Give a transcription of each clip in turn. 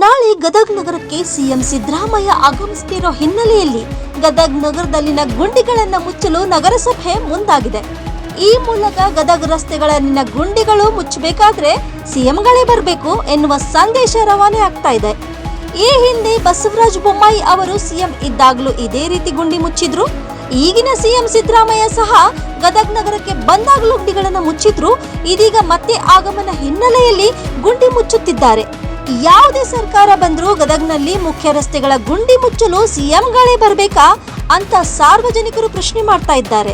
ನಾಳೆ ಗದಗ್ ನಗರಕ್ಕೆ ಸಿಎಂ ಸಿದ್ದರಾಮಯ್ಯ ಆಗಮಿಸುತ್ತಿರೋ ಹಿನ್ನೆಲೆಯಲ್ಲಿ ಗದಗ್ ನಗರದಲ್ಲಿನ ಗುಂಡಿಗಳನ್ನು ಮುಚ್ಚಲು ನಗರಸಭೆ ಮುಂದಾಗಿದೆ. ಈ ಮೂಲಕ ಗದಗ ರಸ್ತೆಗಳಲ್ಲಿನ ಗುಂಡಿಗಳು ಮುಚ್ಚಬೇಕಾದ್ರೆ ಸಿಎಂಗಳೇ ಬರಬೇಕು ಎನ್ನುವ ಸಂದೇಶ ರವಾನೆ ಆಗ್ತಾ ಇದೆ. ಈ ಹಿಂದೆ ಬಸವರಾಜ ಬೊಮ್ಮಾಯಿ ಅವರು ಸಿಎಂ ಇದ್ದಾಗಲೂ ಇದೇ ರೀತಿ ಗುಂಡಿ ಮುಚ್ಚಿದ್ರು. ಈಗಿನ ಸಿಎಂ ಸಿದ್ದರಾಮಯ್ಯ ಸಹ ಗದಗ್ ನಗರಕ್ಕೆ ಬಂದಾಗಲೂ ಗುಂಡಿಗಳನ್ನು ಮುಚ್ಚಿದ್ರು. ಇದೀಗ ಮತ್ತೆ ಆಗಮನ ಹಿನ್ನೆಲೆಯಲ್ಲಿ ಗುಂಡಿ ಮುಚ್ಚುತ್ತಿದ್ದಾರೆ. ಯಾವುದೇ ಸರ್ಕಾರ ಬಂದರೂ ಗದಗ್ನಲ್ಲಿ ಮುಖ್ಯ ರಸ್ತೆಗಳ ಗುಂಡಿ ಮುಚ್ಚಲು ಸಿಎಂಗಳೇ ಬರಬೇಕಾ ಅಂತ ಸಾರ್ವಜನಿಕರು ಪ್ರಶ್ನೆ ಮಾಡ್ತಾ ಇದ್ದಾರೆ.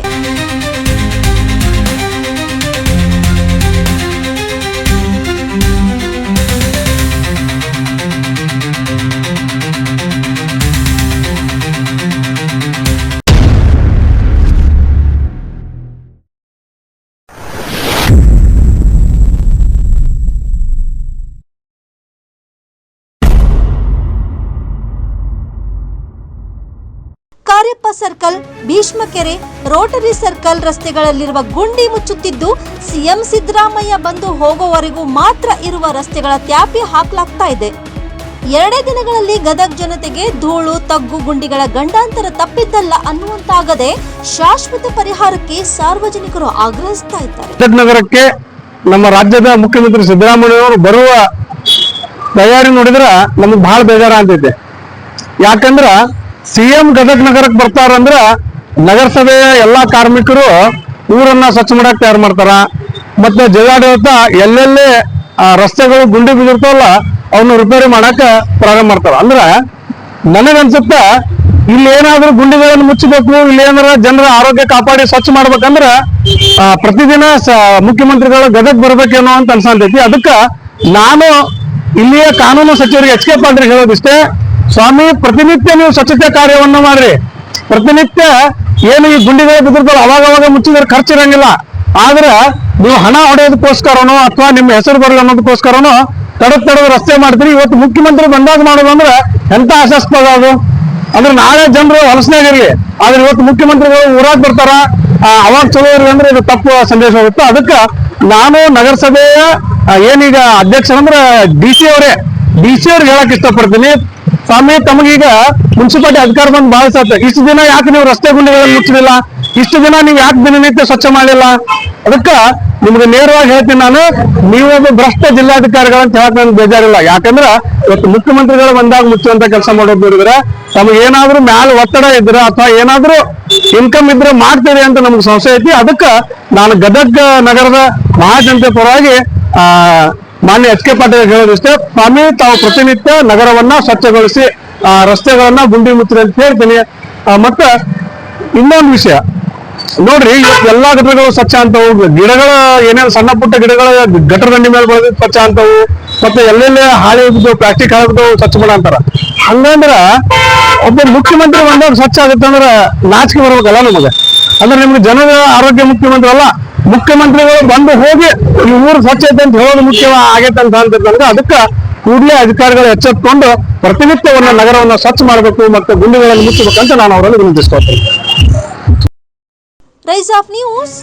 Kariappa circle, Bhishmakere, rotary circle ರಸ್ತೆಗಳಲ್ಲಿರುವ ಗುಂಡಿ ಮುಚ್ಚುತ್ತಿದ್ದು, ಸಿಎಂ ಸಿದ್ದರಾಮಯ್ಯ ಬಂದು ಹೋಗುವವರೆಗೂ ಮಾತ್ರ ಇರುವ ರಸ್ತೆಗಳ ತ್ಯಾಪಿ ಹಾಕಲಾಗ್ತಾ ಇದೆ. ಎರಡೇ ದಿನಗಳಲ್ಲಿ ಗದಗ್ ಜನತೆಗೆ ಧೂಳು, ತಗ್ಗು ಗುಂಡಿಗಳ ಗಂಡಾಂತರ ತಪ್ಪಿದ್ದಲ್ಲ ಅನ್ನುವಂತಾಗದೆ ಶಾಶ್ವತ ಪರಿಹಾರಕ್ಕೆ ಸಾರ್ವಜನಿಕರು ಆಗ್ರಹಿಸ್ತಾ ಇದ್ದಾರೆ. ನಮ್ಮ ರಾಜ್ಯದ ಮುಖ್ಯಮಂತ್ರಿ ಸಿದ್ದರಾಮಯ್ಯವರು ಬರುವ ತಯಾರಿ ನೋಡಿದ್ರ ನಮಗ್ ಬಹಳ ಬೇಜಾರ ಅಂತೈತೆ ಯಾಕಂದ್ರ ಸಿಎಂ ಗದಗ ನಗರಕ್ಕೆ ಬರ್ತಾರಂದ್ರ ನಗರಸಭೆಯ ಎಲ್ಲಾ ಕಾರ್ಮಿಕರು ಊರನ್ನ ಸ್ವಚ್ಛ ಮಾಡಕ್ ತಯಾರು ಮಾಡ್ತಾರ. ಮತ್ತೆ ಜಿಲ್ಲಾಡಳಿತ ಎಲ್ಲೆಲ್ಲಿ ರಸ್ತೆಗಳು ಗುಂಡಿ ಬಿದ್ದಿರ್ತಾವಲ್ಲ ಅವನ್ನ ರಿಪೇರಿ ಮಾಡಕ್ಕೆ ಪ್ರಾರಂಭ ಮಾಡ್ತಾರ. ಅಂದ್ರ ನನಗನ್ಸುತ್ತ, ಇಲ್ಲಿ ಏನಾದ್ರೂ ಗುಂಡಿಗಳನ್ನು ಮುಚ್ಚಬೇಕು, ಇಲ್ಲಿ ಏನಾರ ಜನರ ಆರೋಗ್ಯ ಕಾಪಾಡಿ ಸ್ವಚ್ಛ ಮಾಡ್ಬೇಕಂದ್ರ ಪ್ರತಿದಿನ ಮುಖ್ಯಮಂತ್ರಿಗಳು ಗದಗ್ ಬರ್ಬೇಕೇನೋ ಅಂತ ಅನ್ಸಂತೈತಿ. ಅದಕ್ಕ ನಾನು ಇಲ್ಲಿಯ ಕಾನೂನು ಸಚಿವರಿಗೆ ಎಚ್ ಕೆ ಪಾಟೀಲ್ ಹೇಳೋದಿಷ್ಟೇ ಸ್ವಾಮಿ, ಪ್ರತಿನಿತ್ಯ ನೀವು ಸ್ವಚ್ಛತೆ ಕಾರ್ಯವನ್ನು ಮಾಡ್ರಿ. ಪ್ರತಿನಿತ್ಯ ಏನು ಈ ಗುಂಡಿಗಳು ಬಿದ್ದಿರ್ತಾವ ಅವಾಗ ಅವಾಗ ಮುಚ್ಚಿದ್ರೆ ಖರ್ಚು ಇರಂಗಿಲ್ಲ. ಆದ್ರೆ ನೀವು ಹಣ ಹೊಡೆಯೋದಕ್ಕೋಸ್ಕರನೋ ಅಥವಾ ನಿಮ್ಮ ಹೆಸರು ಬರಲಿ ಅನ್ನೋದಕ್ಕೋಸ್ಕರನೋ ತಡದ್ ತಡದ ರಸ್ತೆ ಮಾಡ್ತೀರಿ. ಇವತ್ತು ಮುಖ್ಯಮಂತ್ರಿ ಬಂದಾಗ ಮಾಡೋದು ಅಂದ್ರೆ ಎಂತ ಆಶಾಸ್ಪದ ಅದು? ಅಂದ್ರೆ ನಾಳೆ ಜನರು ಹೊಲಸನಾಗಿರ್ಲಿ ಆದ್ರೆ ಇವತ್ತು ಮುಖ್ಯಮಂತ್ರಿಗಳು ಊರಾಗ್ ಬರ್ತಾರ. ಅವಾಗ ಚಲೋ ಇರ್ಲಿ ಅಂದ್ರೆ ಇದು ತಪ್ಪು ಸಂದೇಶ ಹೋಗುತ್ತೆ. ಅದಕ್ಕೆ ನಾನು ನಗರಸಭೆಯ ಏನೀಗ ಅಧ್ಯಕ್ಷರಂದ್ರೆ ಡಿ ಸಿ ಅವರೇ ಡಿ ಸಿ ಅವ್ರಿಗೆ ಹೇಳಕ್ ಇಷ್ಟಪಡ್ತೀನಿ. ಸ್ವಾಮಿ, ತಮಗೀಗ ಮುನ್ಸಿಪಾಲಿಟಿ ಅಧಿಕಾರ ಬಂದು ಬಹಳ ಸಾಧ್ಯ ಇಷ್ಟು ದಿನ ಯಾಕೆ ನೀವು ರಸ್ತೆ ಗುಂಡಿಗಳನ್ನು ಮುಚ್ಚಲಿಲ್ಲ ಇಷ್ಟು ದಿನ ನೀವು ಯಾಕೆ ದಿನನಿತ್ಯ ಸ್ವಚ್ಛ ಮಾಡಲಿಲ್ಲ ಅದಕ್ಕ ನಿಮ್ಗೆ ನೇರವಾಗಿ ಹೇಳ್ತೀನಿ ನಾನು ನೀವೊಬ್ಬ ಭ್ರಷ್ಟ ಜಿಲ್ಲಾಧಿಕಾರಿಗಳಂತ ಹೇಳಕ್ ನನ್ಗೆ ಬೇಜಾರಿಲ್ಲ. ಯಾಕಂದ್ರ ಇವತ್ತು ಮುಖ್ಯಮಂತ್ರಿಗಳು ಬಂದಾಗ ಮುಚ್ಚುವಂತ ಕೆಲಸ ಮಾಡೋದು ನೋಡಿದ್ರೆ ತಮಗೆ ಏನಾದ್ರೂ ಮ್ಯಾಲ ಒತ್ತಡ ಇದ್ರೆ ಅಥವಾ ಏನಾದ್ರೂ ಇನ್ಕಮ್ ಇದ್ರೆ ಮಾಡ್ತೀರಿ ಅಂತ ನಮ್ಗೆ ಸಂಶಯ ಐತಿ. ಅದಕ್ಕ ನಾನು ಗದಗ ನಗರದ ಮಹಾಜನತೆ ಪರವಾಗಿ, ಆ ಮಾನ್ಯ ಎಚ್ ಕೆ ಪಾಟೀಲ್ ಹೇಳೋದಿಷ್ಟೇ ಸ್ವಾಮಿ, ತಾವು ಪ್ರತಿನಿತ್ಯ ನಗರವನ್ನ ಸ್ವಚ್ಛಗೊಳಿಸಿ, ಆ, ರಸ್ತೆಗಳನ್ನ ಗುಂಡಿ ಮುತ್ತಿರಿ ಅಂತ ಹೇಳ್ತೀನಿ. ಮತ್ತ ಇನ್ನೊಂದು ವಿಷಯ. ನೋಡ್ರಿ ಎಲ್ಲಾ ಗಟರಗಳು ಸ್ವಚ್ಛ ಅಂತವು ಗಿಡಗಳ ಏನೇನು ಸಣ್ಣ ಪುಟ್ಟ ಗಿಡಗಳ ದಂಡಿ ಮೇಲೆ ಬೆಳೆದ್ ಸ್ವಚ್ಛ ಅಂತವು, ಮತ್ತೆ ಎಲ್ಲೆಲ್ಲಿ ಹಾಳೆ ಇದ್ದು ಪ್ಲಾಸ್ಟಿಕ್ ಹಾಳಾಗ್ದು ಸ್ವಚ್ಛ ಮಾಡ ಅಂತಾರ. ಹಂಗಂದ್ರ ಒಬ್ಬ ಮುಖ್ಯಮಂತ್ರಿ ಬಂದಾಗ ಸ್ವಚ್ಛ ಆಗುತ್ತೆ ಅಂದ್ರೆ ನಾಚಿಕೆ ಬರ್ಬೇಕಲ್ಲ ನಮಗೆ. ಅಂದ್ರೆ ನಿಮ್ಗೆ ಜನರ ಆರೋಗ್ಯ ಮುಖ್ಯಮಂತ್ರಿ ಅಲ್ಲ. ಮುಖ್ಯಮಂತ್ರಿಗಳು ಬಂದು ಹೋಗಿ ಈ ಊರು ಸ್ವಚ್ಛ ಐತೆ ಅಂತ ಹೇಳೋದು ಮುಖ್ಯ ಆಗೈತೆ ಅಂತ ಅಂತಂದ್ರೆ ಅದಕ್ಕೆ ಕೂಡಲೇ ಅಧಿಕಾರಿಗಳು ಎಚ್ಚೆತ್ಕೊಂಡು ಪ್ರತಿನಿತ್ಯವನ್ನ ನಗರವನ್ನ ಸ್ವಚ್ಛ ಮಾಡಬೇಕು ಮತ್ತೆ ಗುಂಡಿಗಳನ್ನು ಮುಚ್ಚಬೇಕಂತ ನಾನು ಅವರಲ್ಲಿ ವಿನಂತಿಸ್ಕೊಳ್ತೇನೆ. Rise of news